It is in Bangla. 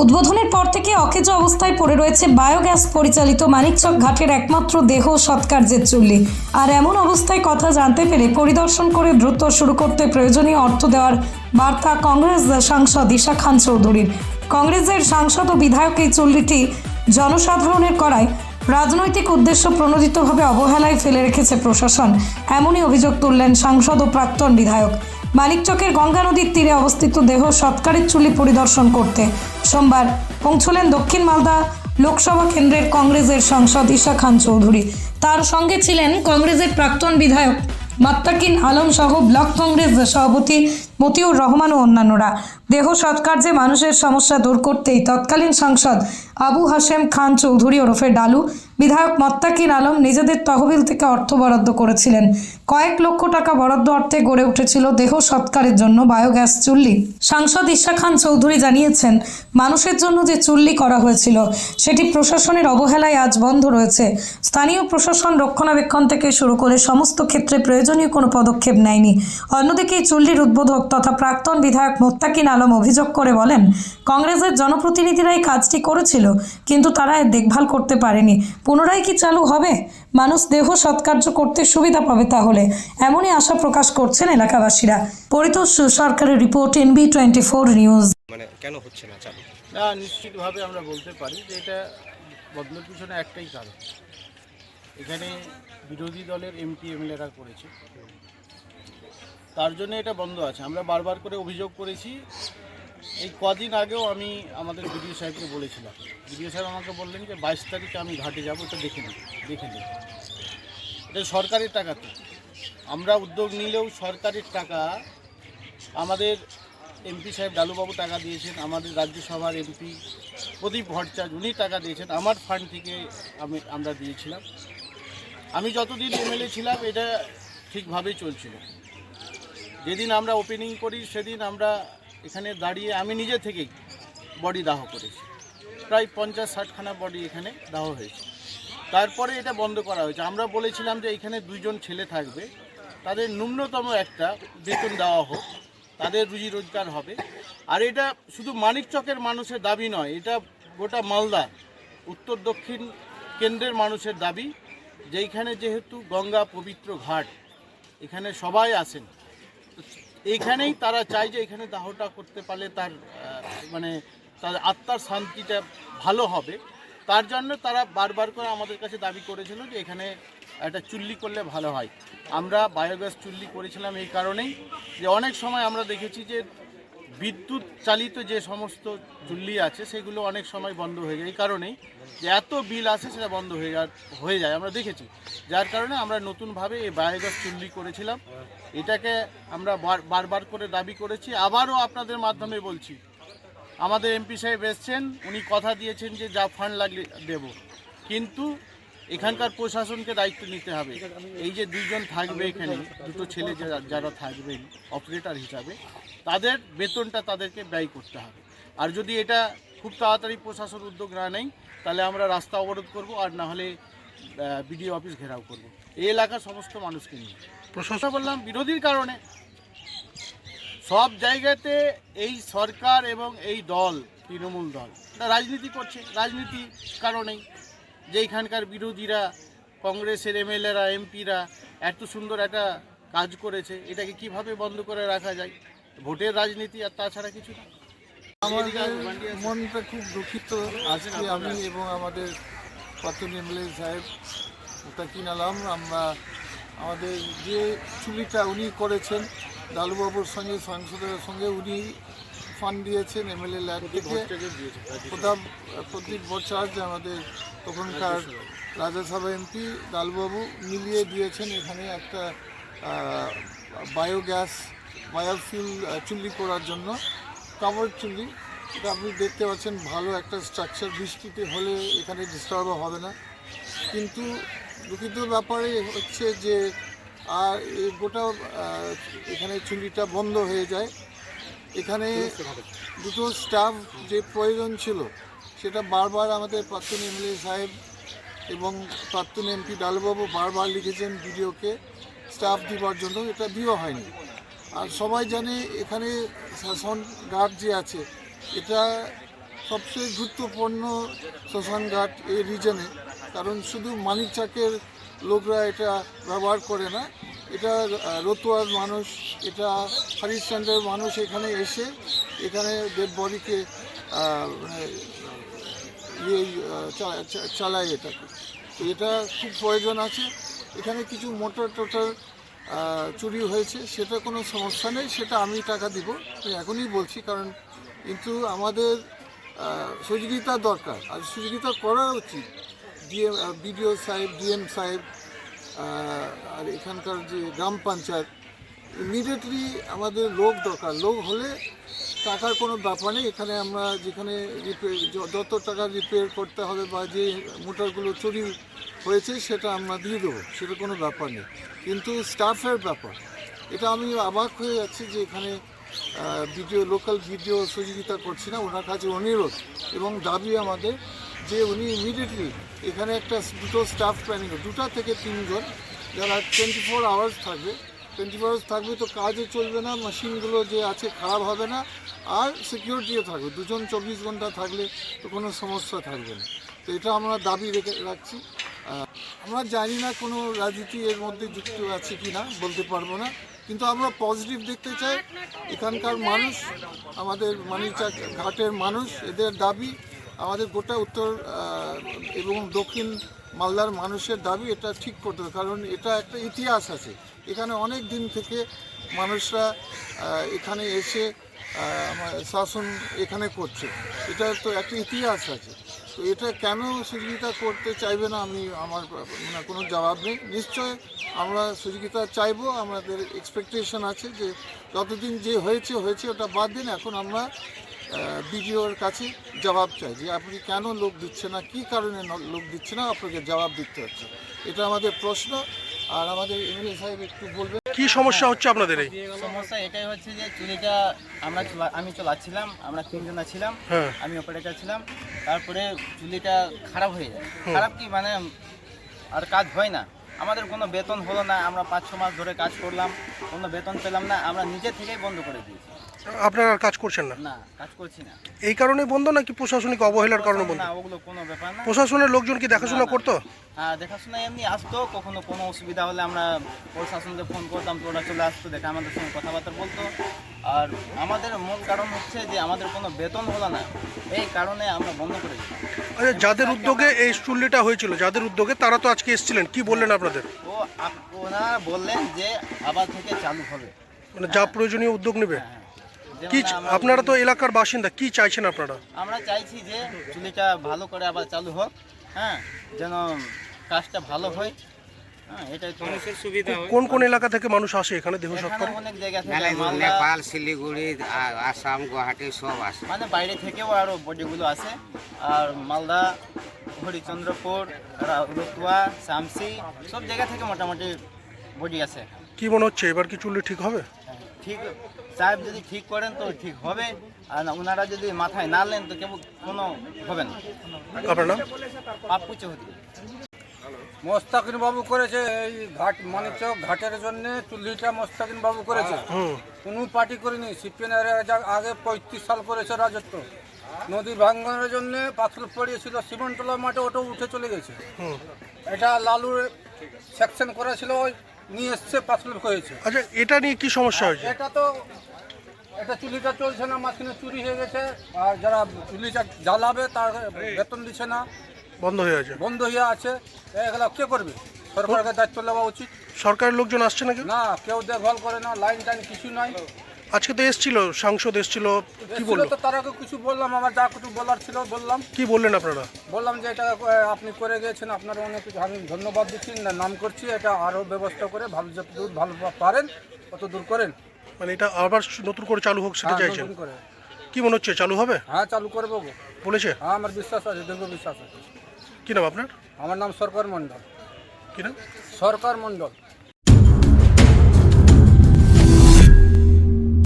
উদ্বোধনের পর থেকে অকেজ অবস্থায় পড়ে রয়েছে বায়োগ্যাস পরিচালিত মানিকচক ঘাটের একমাত্র দেহ সৎকার্যের চুল্লি। আর এমন অবস্থায় কথা জানতে পেরে পরিদর্শন করে দ্রুত শুরু করতে প্রয়োজনীয় অর্থ দেওয়ার বার্তা কংগ্রেস সাংসদ ঈশা খান চৌধুরীর। কংগ্রেসের সাংসদ ও বিধায়ক এই চুল্লিটি জনসাধারণের করায় রাজনৈতিক উদ্দেশ্য প্রণোদিতভাবে অবহেলায় ফেলে রেখেছে প্রশাসন। এমনই অভিযোগ তুললেন সাংসদ ও প্রাক্তন বিধায়ক। মানিকচকের গঙ্গা নদীর তীরে অবস্থিত দেহ সৎকারের চুল্লি পরিদর্শন করতে। সোমবার পৌঁছলেন দক্ষিণ মালদা লোকসভা কেন্দ্রের কংগ্রেসের সাংসদ ঈশা খান চৌধুরী। তার সঙ্গে ছিলেন কংগ্রেসের প্রাক্তন বিধায়ক মাত্তাকিন আলম সহ ব্লক কংগ্রেস সভাপতি মতিউর রহমান ও অন্যান্যরা। দেহ সৎকার্যে মানুষের সমস্যা দূর করতেই তৎকালীন সাংসদ আবু হাশেম খান চৌধুরী ওরফে ডালু, বিধায়ক মত্তাকিন আলম নিজেদের তহবিল থেকে অর্থ বরাদ্দ করেছিলেন। কয়েক লক্ষ টাকা বরাদ্দ অর্থে গড়ে উঠেছিল দেহ সৎকারের জন্য বায়োগ্যাস চুল্লি। সাংসদ ঈশা খান চৌধুরী জানিয়েছেন, মানুষের জন্য যে চুল্লি করা হয়েছিল, সেটি প্রশাসনের অবহেলায় আজ বন্ধ রয়েছে। স্থানীয় প্রশাসন রক্ষণাবেক্ষণ থেকে শুরু করে সমস্ত ক্ষেত্রে প্রয়োজনীয় কোনো পদক্ষেপ নেয়নি। অন্যদিকে এই চুল্লির উদ্বোধক তথা প্রাক্তন বিধায়ক মোত্তাকিন আলম অভিযোগ করে বলেন, কংগ্রেসের জনপ্রতিনিধিরা এই কাজটি করেছিল। কিন্তু তারা এর দেখভাল করতে পারেনি। পুনরায় কি চালু হবে? মানুষ দেহ সৎকার্য করতে সুবিধা পাবে তাহলে এমনই আশা প্রকাশ করছেন এলাকাবাসীরা। পরিতোষ সরকারের report NB twenty four news. মানে কেন হচ্ছে না চালু? না নিশ্চিতভাবে আমরা বলতে পারি যে এটা বদলের পিছনে একটাই কারণ। এখানে বিরোধী দলের এমপি এমএলএরা করেছে। তার জন্য এটা বন্ধ আছে। আমরা বারবার করে অভিযোগ করেছি এই কদিন আগেও আমি আমাদের বিডিও সাহেবকে বলেছিলাম। বিডিও সাহেব আমাকে বললেন যে বাইশ তারিখে আমি ঘাটে যাব এটা দেখে নিই দেখে নিই এটা সরকারের টাকাতে আমরা উদ্যোগ নিলেও সরকারের টাকা, আমাদের এমপি সাহেব ডালুবাবু টাকা দিয়েছেন, আমাদের রাজ্যসভার এমপি প্রদীপ ভট্টাচার্য, উনি টাকা দিয়েছেন, আমার ফান্ড থেকে আমি, আমরা দিয়েছিলাম। আমি যতদিন এমএলএ ছিলাম, এটা ঠিকভাবেই চলছিল। যেদিন আমরা ওপেনিং করি, সেদিন আমরা এখানে দাঁড়িয়ে আমি নিজে থেকেই বডি দাহ করেছি। প্রায় পঞ্চাশ, ষাটখানা বডি এখানে দাহ হয়েছে। তারপরে এটা বন্ধ করা হয়েছে। আমরা বলেছিলাম যে এখানে দুইজন ছেলে থাকবে। তাদের ন্যূনতম একটা বেতন দেওয়া হোক। তাদের রুজি রোজগার হবে। আর এটা শুধু মানিকচকের মানুষের দাবি নয়, এটা গোটা মালদা, উত্তর দক্ষিণ কেন্দ্রের মানুষের দাবি। যেইখানে যেহেতু গঙ্গা পবিত্র ঘাট, এখানে সবাই আসেন। এইখানেই তারা চায় যে এখানে দাহটা করতে পারলে তার মানে তার আত্মার শান্তিটা ভালো হবে। তার জন্য তারা বারবার করে আমাদের কাছে দাবি করেছিল যে এখানে একটা চুল্লি করলে ভালো হয়। আমরা বায়োগ্যাস চুল্লি করেছিলাম এই কারণেই যে অনেক সময় আমরা দেখেছি যে বিদ্যুৎ চালিত যে সমস্ত চুল্লি আছে, সেগুলো অনেক সময় বন্ধ হয়ে যায়। এই কারণেই যে এত বিল আসে, সেটা বন্ধ হয়ে হয়ে যায়। আমরা দেখেছি। যার কারণে আমরা নতুনভাবে এই বায়োগ্যাস চুল্লি করেছিলাম। এটাকে আমরা বার- বারবার করে দাবি করেছি। আবারও আপনাদের মাধ্যমে বলছি। আমাদের এমপি সাহেব এসছেন, উনি কথা দিয়েছেন যে যা ফান্ড লাগলে দেব। কিন্তু এখানকার প্রশাসনকে দায়িত্ব নিতে হবে। এই যে দুইজন থাকবে এখানে, দুটো ছেলে যারা থাকবেন, অপারেটর হিসাবে তাদের বেতনটা তাদেরকে ব্যয় করতে হবে। আর যদি এটা খুব তাড়াতাড়ি প্রশাসন উদ্যোগ না নেয়, তাহলে আমরা রাস্তা অবরোধ করব আর না হলে বিডিও অফিস ঘেরাও করব। এই এলাকার সমস্ত মানুষকে নিয়ে। প্রশাসন বললাম, বিরোধীর কারণে সব জায়গাতে এই সরকার এবং এই দল, তৃণমূল দল রাজনীতি করছে। রাজনীতি কারণেই যে এখানকার বিরোধীরা, কংগ্রেসের এমএলএরা, এমপিরা, এত সুন্দর একটা কাজ করেছে, এটাকে কীভাবে বন্ধ করে রাখা যায়? ভোটের রাজনীতি আর তাছাড়া কিছু না? আমাদের মনটা খুব দুঃখিত আজকে আমি এবং আমাদের প্রাক্তন এমএলএ সাহেব মুতাকিন আলম আমরা আমাদের যে চুরিটা উনি করেছেন লালুবাবুর সঙ্গে সাংসদের সঙ্গে উনি ফান্ড দিয়েছেন এমএলএ ল্যাব থেকে। প্রতাপ প্রদীপ ভট্টাচার্য আমাদের তখনকার রাজ্যসভা এমপি লালবাবু মিলিয়ে দিয়েছেন এখানে একটা বায়োগ্যাস বায়োফিউল চুল্লি করার জন্য। কাপড় চুল্লি, এটা আপনি দেখতে পাচ্ছেন, ভালো একটা স্ট্রাকচার বৃষ্টিতে হলে এখানে ডিস্টার্ব হবে না। কিন্তু দুঃখিত ব্যাপারে হচ্ছে যে, আর গোটা এখানে চুল্লিটা বন্ধ হয়ে যায়। এখানে দুটো স্টাফ যে প্রয়োজন ছিল, সেটা বারবার আমাদের প্রাক্তন এমএলএ সাহেব এবং প্রাক্তন এমপি ডালবাবু বারবার লিখেছেন ভিডিওকে স্টাফ দিবার জন্য। এটা দিও হয়নি। আর সবাই জানে এখানে শাসন গার্ড যে আছে, এটা সবচেয়ে গুরুত্বপূর্ণ শ্মশানঘাট এই রিজনে কারণ শুধু মানিকচাকের লোকরা এটা ব্যবহার করে না, এটা রতুয়ার মানুষ, এটা হরিশ্চন্দ্রের মানুষ এখানে এসে এখানে ডেড বডিকে মানে ইয়ে চালায় এটাকে। তো এটা খুব প্রয়োজন আছে। এখানে কিছু মোটর টোটর চুরি হয়েছে, সেটা কোনো সমস্যা নেই, সেটা আমি টাকা দিব। এখনই বলছি, কারণ কিন্তু আমাদের সহযোগিতা দরকার, আর সহযোগিতা করা উচিত। ডিএম বিডিও সাহেব, ডিএম সাহেব আর এখানকার যে গ্রাম পঞ্চায়েত ইমিডিয়েটলি আমাদের লোক দরকার। লোক হলে টাকার কোনো ব্যাপার নেই। এখানে আমরা যেখানে যত টাকা রিপেয়ার করতে হবে বা যে মোটরগুলো চুরি হয়েছে সেটা আমরা দিয়ে দেবো, সেটা কোনো ব্যাপার নেই। কিন্তু স্টাফের ব্যাপার, এটা আমি অবাক হয়ে যাচ্ছি যে এখানে ভিডিও লোকাল ভিডিও সহযোগিতা করছি না, ওনার কাছে অনুরোধ এবং দাবি আমাদের যে উনি ইমিডিয়েটলি এখানে একটা দুটো স্টাফ প্ল্যানিং দুটা থেকে তিনজন যারা টোয়েন্টি ফোর আওয়ার্স থাকবে টোয়েন্টি ফোর আওয়ার্স থাকবে তো কাজও চলবে না, মেশিনগুলো যে আছে খারাপ হবে না, আর সিকিউরিটিও থাকবে। দুজন চব্বিশ ঘণ্টা থাকলে তো কোনো সমস্যা থাকবে না। তো এটা আমরা দাবি রেখে রাখছি। আমরা জানি না কোনো রাজনীতি এর মধ্যে যুক্ত আছে কি না বলতে পারব না। কিন্তু আমরা পজিটিভ দেখতে চাই, এখানকার মানুষ, আমাদের মানিকচাক ঘাটের মানুষ, এদের দাবি, আমাদের গোটা উত্তর এবং দক্ষিণ মালদার মানুষের দাবি এটা ঠিক করতে হবে। কারণ এটা একটা ইতিহাস আছে। এখানে অনেক দিন থেকে মানুষরা এখানে এসে শাসন এখানে করছে। এটা তো একটা ইতিহাস আছে। তো এটা কেন সহযোগিতা করতে চাইবে না আমি, আমার মানে কোনো জবাব নেই। নিশ্চয় আমরা সহযোগিতা চাইব, আমাদের এক্সপেকটেশন আছে যে যতদিন যে হয়েছে হয়েছে ওটা বাদ দিন। এখন আমরা বিডিওর কাছে জবাব চাই যে আপনি কেন লোক দিচ্ছে না, কী কারণে লোক দিচ্ছে না, আপনাকে জবাব দিতে হচ্ছে। এটা আমাদের প্রশ্ন। আর আমাদের এমএলএ সাহেব একটু বলবেন। কি সমস্যা হচ্ছে আপনাদের এই? সমস্যা এটাই হচ্ছে যে চুরিটা আমরা চলা- আমি চলাচ্ছিলাম আমরা তিনজনা ছিলাম হ্যাঁ। আমি অপারেটার ছিলাম তারপরে চুলিটা খারাপ হয়ে যায়। খারাপ কি মানে আর কাজ হয় না। আমাদের কোনো বেতন হলো না আমরা পাঁচ ছ মাস ধরে কাজ করলাম কোনো বেতন পেলাম না আমরা নিজে থেকেই বন্ধ করে দিয়েছি। আপনারা আর কাজ করছেন না? না কাজ করছি না। এই কারণে বন্ধ নাকি প্রশাসনিক অবহেলার কারণে বন্ধ? না ওগুলো কোনো ব্যাপার না। প্রশাসনের লোকজন কি দেখাশোনা। করতো? হ্যাঁ দেখাশোনা এমনি আসতো কখনো কোনো অসুবিধা হলে আমরা প্রশাসনকে ফোন করতাম তো ওরা চলে আসতো দেখে আমাদের সঙ্গে কথাবার্তা বলতো। আর আমাদের মূল কারণ হচ্ছে যে আমাদের কোনো বেতন হলো না। এই কারণে আমরা বন্ধ করে আচ্ছা যাদের উদ্যোগে এই চুল্লিটা হয়েছিল যাদের উদ্যোগে তারা তো আজকে এসেছিলেন কি বললেন আপনাদের? ও ওনারা বললেন যে আবার থেকে চালু হবে। মানে যা প্রয়োজনীয় উদ্যোগ নেবে। হ্যাঁ যেমন কি আপনারা তো এলাকার বাসিন্দা কি চাইছেন আপনারা? আমরা চাইছি যে চুলিটা ভালো করে আবার চালু হোক হ্যাঁ যেন কাজটা ভালো হয়। হ্যাঁ কোন কোন এলাকা থেকে মানুষ আসে এখানে দেহ সৎকার নেপাল শিলিগুড়ি আসাম গুয়াহাটি সব আসে। মানে বাইরে থেকেও আরও বডিগুলো আসে। আর মালদা হরিচন্দ্রপুর রতুয়া শামসি সব জায়গা থেকে মোটামুটি বডি আছে কি মনে হচ্ছে এবার কি চুল্লি ঠিক হবে? ঠিক সাহেব যদি ঠিক করেন তো ঠিক হবে আর ওনারা যদি মাথায় না নেন তো কেবল কোনো হবে না। আপনার নাম? মোস্তাকিন বাবু করেছে এই ঘাট মানিকচক ঘাটের জন্য চুল্লিটা মোস্তাকিন বাবু করেছে কোনো পার্টি করেনি সিপিএন আগে পঁয়ত্রিশ সাল করেছে রাজত্ব। নদী ভাঙ্গনের জন্য পাথর পড়িয়েছিল সিমেন্টলা মাঠে ওটাও উঠে চলে গেছে। এটা লালুর সেকশন করা ছিল ওই নিয়ে এসছে পাথর হয়েছে। আচ্ছা এটা নিয়ে কি সমস্যা হয়েছে? এটা তো এটা চুলিটা চলছে না মাঝখানে চুরি হয়ে গেছে। আর যারা চুলিটা জ্বালাবে তার বেতন দিচ্ছে না। বন্ধ হয়ে আছে? বন্ধ হয়ে আছে। এগুলো কে করবে? সরকারকে দায়িত্ব নেওয়া উচিত। সরকারের লোকজন আসছে নাকি? না কেউ দেখভাল করে না লাইন টাইন কিছু নাই। আজকে তো এসছিল সাংসদ এসছিল কি বলল? তো তার আগে কিছু বললাম আমার যা কিছু বলার ছিল বললাম। কি বললেন আপনারা? বললাম যে এটা আপনি করে গিয়েছেন আপনার অনেক কিছু আমি ধন্যবাদ দিচ্ছি না নাম করছি এটা আরও ব্যবস্থা করে ভালো যত দূর ভালো পারেন তত দূর করেন। মানে এটা আবার নতুন করে চালু হোক সেটা হ্যাঁ, চাইছেন? কি মনে হচ্ছে চালু হবে? হ্যাঁ চালু করব। বলেছে? হ্যাঁ আমার বিশ্বাস আছে দীর্ঘ বিশ্বাস আছে। কি নাম আপনার? আমার নাম সরকার মণ্ডল। কি নাম? সরকার মণ্ডল।